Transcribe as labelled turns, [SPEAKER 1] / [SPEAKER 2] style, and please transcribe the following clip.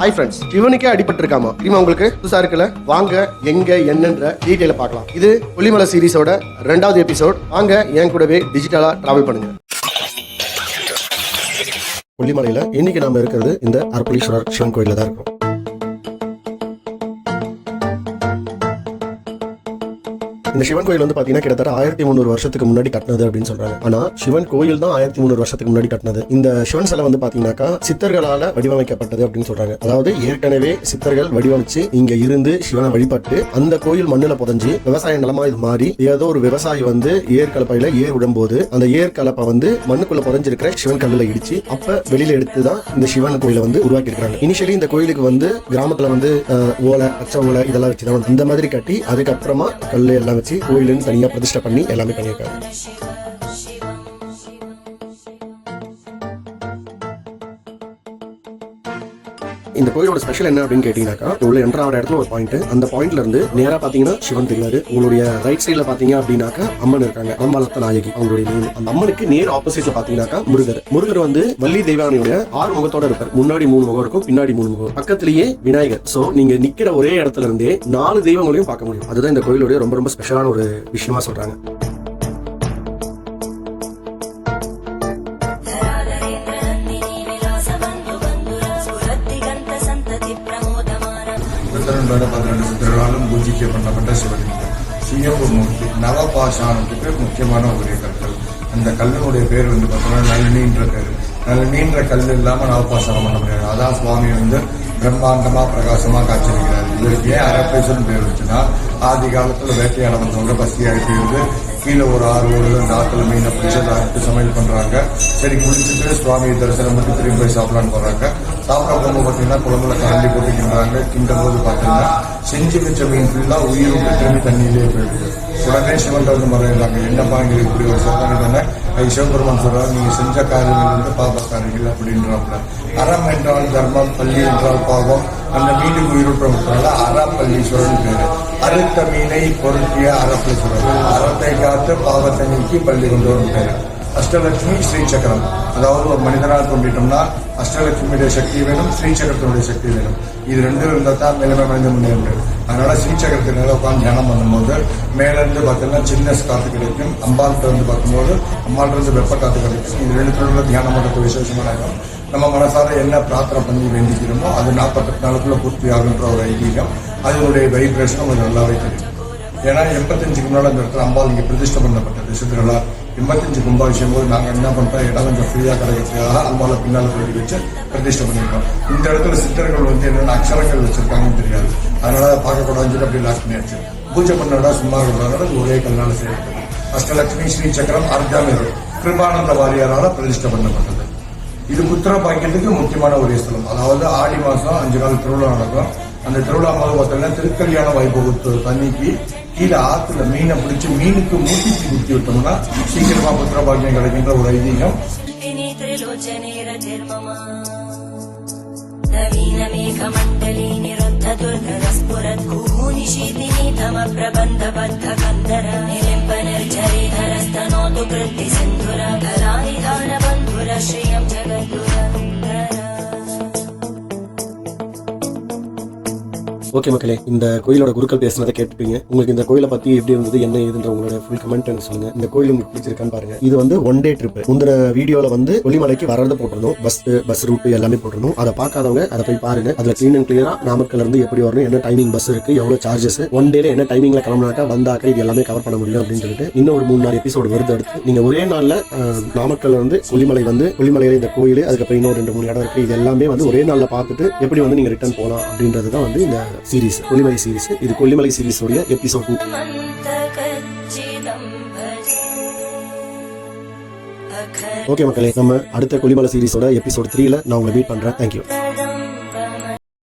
[SPEAKER 1] Hi friends இவனுக்கே அடிபட்டு இருக்காமா தெரியுமா உங்களுக்கு புதுசா இருக்குல்ல? வாங்க எங்க என்னன்ற டீட்டெயில பார்க்கலாம். இது கொல்லிமலை சீரிஸோட ரெண்டாவது எபிசோட் வாங்க என் கூடவே டிஜிட்டலா டிராவல் பண்ணுங்க. கொல்லிமலையில இன்னைக்கு நாம இருக்கிறது இந்த அர்பலீஸ்வரர் சிவன் கோயில தான் இருக்கும். இந்த சிவன் கோயில் வந்து பாத்தீங்கன்னா கிட்டத்தட்ட ஆயிரத்தி முந்நூறு வருஷத்துக்கு முன்னாடி கட்டினது அப்படின்னு சொல்றாங்க. ஆனா சிவன் கோயில் தான் ஆயிரத்தி முந்நூறு வருஷத்துக்கு முன்னாடி கட்டினது. இந்த சிவன் சிலை வந்து பாத்தீங்கன்னாக்கா சித்தர்களால வடிவமைக்கப்பட்டது அப்படின்னு சொல்றாங்க. அதாவது ஏற்கனவே சித்தர்கள் வடிவமைச்சு இங்க இருந்து சிவனை வழிபட்டு அந்த கோயில் மண்ணுல புதஞ்சு விவசாய நிலமா இது மாறி ஏதோ ஒரு விவசாயி வந்து ஏர் கலப்பையில ஏர் விடும்போது அந்த ஏர் கலப்பை வந்து மண்ணுக்குள்ள புதஞ்சிருக்கிற சிவன் கல்லுல இடிச்சு அப்ப வெளியில எடுத்து தான் இந்த சிவன் கோயிலை வந்து உருவாக்கி இருக்காங்க இனிஷியலி இந்த கோயிலுக்கு வந்து கிராமத்துல வந்து ஓலை பச்சை ஓலை இதெல்லாம் வச்சு தான் இந்த மாதிரி கட்டி அதுக்கப்புறமா கல் எல்லாம் வச்சு கோயிலுன்னு தனியாக பிரதிஷ்டை பண்ணி எல்லாமே பண்ணியிருக்காரு. இந்த கோயிலோட ஸ்பெஷல் என்ன அப்படின்னு கேட்டீங்கன்னாக்கா உள்ள என்ட்ரு ஆகிற இடத்துல ஒரு பாயிண்ட் அந்த பாயிண்ட்ல இருந்து நேரா பாத்தீங்கன்னா சிவன் தெரியாது உங்களுடைய ரைட் சைட்ல பாத்தீங்க அப்படின்னாக்கா அம்மன் இருக்காங்க. அம்பாலத்த நாயகி அவங்களுடைய நேம் அந்த அம்மனுக்கு நேர் ஆப்போசிட்ல பாத்தீங்கன்னாக்கா முருகர். முருகர் வந்து வள்ளி தெய்வானியோட ஆறு முகத்தோட இருப்பார். முன்னாடி மூணு முகம் இருக்கும் பின்னாடி மூணு முகம். பக்கத்திலேயே விநாயகர். சோ நீங்க நிக்கிற ஒரே இடத்துல இருந்தே நாலு தெய்வங்களையும் பார்க்க முடியும். அதுதான் இந்த கோயிலுடைய ரொம்ப ரொம்ப ஸ்பெஷலான ஒரு விஷயமா சொல்றாங்க.
[SPEAKER 2] புத்தரன்பேட பதினெண்டு சித்தர்களாலும் பூஜிக்கப்பட்டப்பட்ட சிவலிங்கம் சிங்கப்பூர்மூர்த்தி நவபாஷானத்துக்கு முக்கியமான ஒரே கற்கள் அந்த கல்லினுடைய பேர் வந்து பார்த்தோம்னா நளினின்ற பேர் நளினின்ற கல் இல்லாம நவபாஷாணம் பண்ண முடியாது அதான் சுவாமி வந்து பிரம்மாண்டமா பிரகாசமா காட்சியளிக்கிறார் இதற்கு ஏன் அரப்பேசன் பேர் வச்சுன்னா ஆதி காலத்துல வேட்டையாட வந்தவங்க பசி போயிருந்து கீழே ஒரு ஆறு ஓடுது அந்த மீனை பிடிச்சி அதை அறுத்து சமையல் பண்றாங்க. சரி குளிச்சுட்டு சுவாமி தரிசனம் பண்ணி திரும்பி போய் சாப்பிடலான்னு போகிறாங்க சாப்பிட போகும்போது பார்த்தீங்கன்னா குழம்புல கரண்டி போட்டு கிண்டுறாங்க. கிண்டும் போது பார்த்தீங்கன்னா செஞ்சு வச்ச மீன் ஃபுல்லா உயிரும் திரும்பி தண்ணியிலே போயிடுது. உடனே சிவன் வந்து மறையிறாங்க என்னப்பா எங்களுக்கு இப்படி ஒரு சோதனை தானே அது சிவபெருமான் சொல்றாரு நீங்க செஞ்ச காரியங்கள் வந்து பாபக்காரிகள் அப்படின்றாப்புல. அறம் என்றால் தர்மம் பள்ளி என்றால் பாவம் அந்த மீனுக்கு உயிரோட்டம்னால அறப்பள்ளீஸ்வரன் பேரு. அறுத்த மீனை பொருத்திய அறப்பளீஸ்வரர் அறத்தை காத்து பாவத்தை நீக்கி பள்ளி கொண்டு வரும் பேரு. அஷ்டலட்சுமி ஸ்ரீ சக்கரம் அதாவது ஒரு மனிதனாக தோண்டிட்டோம்னா அஷ்டலட்சுமியுடைய சக்தி வேணும் ஸ்ரீ சக்கரத்தினுடைய சக்தி வேணும். இது ரெண்டும் இருந்தால் தான் மேலே மனித முன்னேறும் அதனால ஸ்ரீ சக்கரத்தின் உட்காந்து தியானம் பண்ணும்போது மேலேருந்து பார்த்தீங்கன்னா சின்ன காத்து கிடைக்கும். அம்பாள்கிட்ட வந்து பார்க்கும்போது அம்பாள்கிட்ட இருந்து வெப்ப காத்து கிடைக்கும். இது ரெண்டு தொழில தியானம் பண்ணுறது விசேஷமான இடம். நம்ம மனசார என்ன பிரார்த்தனை பண்ணி வேண்டிக்கிறோமோ அது நாற்பத்தெட்டு நாளுக்குள்ள பூர்த்தி ஆகுன்ற ஒரு ஐதீகம். அதனுடைய வைப்ரேஷன் கொஞ்சம் நல்லாவே தெரியும். ஏன்னா எண்பத்தஞ்சுக்கு முன்னால் அந்த இடத்துல அம்பாள் இங்கே பிரதிஷ்டை பண்ணப்பட்டது. சித்திரலா எண்பத்தஞ்சு கும்பாபிஷேகம் போது நாங்கள் என்ன பண்ணுறோம் இடம் கொஞ்சம் ஃப்ரீயாக கிடைக்கிறதுக்காக அம்பாளை பின்னால் போய் வச்சு பிரதிஷ்டை பண்ணியிருக்கோம். இந்த இடத்துல சித்தர்கள் வந்து என்னென்ன அக்ஷரங்கள் வச்சிருக்காங்கன்னு தெரியாது. அதனால அதை பார்க்கக்கூடாதுன்னு சொல்லி அப்படி லாஸ்ட் பண்ணியாச்சு பூஜை பண்ணோட சும்மா இருக்கிறதால ஒரே கல்லால் செய்யப்பட்டது. அஷ்டலட்சுமி ஸ்ரீ சக்கரம் அர்ஜாமிரு கிருபானந்த வாரியாரால பிரதிஷ்டை பண்ணப்பட்டது. இது புத்திர பாக்கியத்துக்கு முக்கியமான ஒரு ஸ்தலம். அதாவது ஆடி மாசம் அஞ்சு நாள் திருவிழா நடக்கும். அந்த திருவிழா போது பார்த்தீங்கன்னா திருக்கல்யாண வைபவத்து தண்ணிக்கு கீழே ஆற்றுல மீனை பிடிச்சி மீனுக்கு மூட்டிச்சு குத்தி விட்டோம்னா சீக்கிரமா புத்திர பாக்கியம் கிடைக்கின்ற ஒரு ஐதீகம்.
[SPEAKER 3] நவீன மேகமண்டலி நிருத்த துர்கஸ்புரத் கூ நிஷிதினி தம பிரப
[SPEAKER 1] ஓகே மக்களே இந்த கோயிலோட குருக்கள் பேசுனதை கேட்டுப்பீங்க. உங்களுக்கு இந்த கோயிலை பத்தி எப்படி இருந்தது என்ன ஏதுன்ற உங்களோட ஃபுல் கமெண்ட் எனக்கு சொல்லுங்க. இந்த கோயில் உங்களுக்கு பிடிச்சிருக்கான்னு பாருங்க. இது வந்து ஒன் டே ட்ரிப் முந்தின வீடியோல வந்து கொல்லிமலைக்கு வரது போட்டிருந்தோம். பஸ் பஸ் ரூட் எல்லாமே போட்டிருந்தோம். அதை பார்க்காதவங்க அதை போய் பாருங்க. அதுல க்ளீன் அண்ட் கிளியரா நாமக்கல்ல இருந்து எப்படி வரணும் என்ன டைமிங் பஸ் இருக்கு எவ்வளவு சார்ஜஸ் ஒன் டேல என்ன டைமிங்ல கிளம்பினாக்கா வந்தாக்க இது எல்லாமே கவர் பண்ண முடியும் அப்படின்னு சொல்லிட்டு இன்னும் ஒரு மூணு நாலு எபிசோடு வருது அடுத்து. நீங்க ஒரே நாள்ல அஹ், நாமக்கல்ல இருந்து கொல்லிமலை வந்து கொல்லிமலையில இந்த கோயில் அதுக்கப்புறம் இன்னொரு ரெண்டு மூணு இடம் இருக்கு. இது எல்லாமே வந்து ஒரே நாள்ல பார்த்துட்டு எப்படி வந்து நீங்க ரிட்டர்ன் போகலாம் அப்படின்றது தான் வந்து இந்த சீரீஸ் கொல்லிமலை சீரீஸ் இது கொல்லிமலை சீரீஸோடைய எபிசோட் டூ ஓகே மக்களே நம்ம அடுத்த கொல்லிமலை சீரீஸோட எபிசோட் த்ரீல நான் உங்களை மீட் பண்றேன். தேங்க்யூ